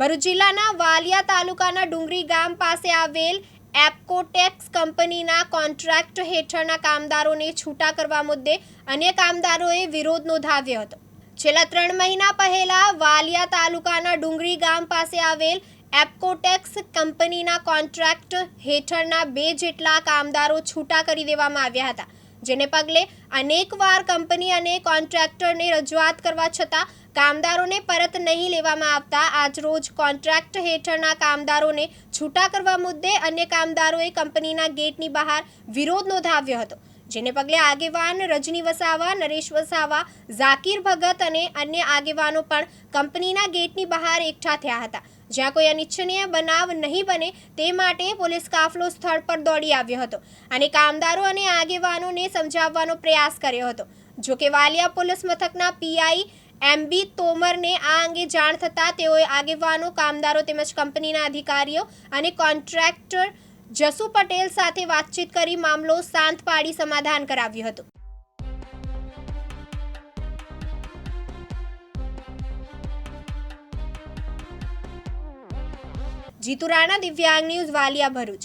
ભરૂચ જિલ્લાના વાલિયા તાલુકાના ડુંગરી ગામ પાસે આવેલ એપકોટેક્સ કંપનીના કોન્ટ્રાક્ટ હેઠળના કામદારોને છૂટા કરવા મુદ્દે અન્ય કામદારોએ વિરોધ નોંધાવ્યો હતો. છેલ્લા ત્રણ મહિના પહેલા વાલિયા તાલુકાના ડુંગરી ગામ પાસે આવેલ એપકોટેક્સ કંપનીના કોન્ટ્રાક્ટ હેઠળના બે જેટલા કામદારો છૂટા કરી દેવામાં આવ્યા હતા. જેને પગલે અનેકવાર કંપની અને કોન્ટ્રાક્ટરને રજૂઆત કરવા છતાં કામદારોને પરત નહીં લેવામાં આવતા આજરોજ કોન્ટ્રાક્ટ હેઠળના કામદારોને છૂટા કરવા મુદ્દે અન્ય કામદારોએ કંપનીના ગેટની બહાર વિરોધ નોંધાવ્યો હતો, જેને પગલે આગેવાન રજની વસાવા, નરેશ વસાવા, ઝાકીર ભગત અને અન્ય આગેવાનો પણ કંપનીના ગેટની બહાર એકઠા થયા હતા. જ્યાં કોઈ અનિચ્છનીય બનાવ નહીં બને તે માટે પોલીસ કાફલો સ્થળ પર દોડી આવ્યો હતો અને કામદારો અને આગેવાનોને સમજાવવાનો પ્રયાસ કર્યો હતો. જો કે વાલિયા પોલીસ મથકના પીઆઈ એમબી તોમરને આ અંગે જાણ થતાં તેઓએ આગેવાનો, કામદારો તેમજ કંપનીના અધિકારીઓ અને કોન્ટ્રાક્ટર જસુ પટેલ સાથે વાતચીત કરી મામલો શાંત પાડી સમાધાન કરાવ્યું હતું. જીતુ રાણા દિવ્યાંગ ન્યૂઝ વાલિયા ભરૂચ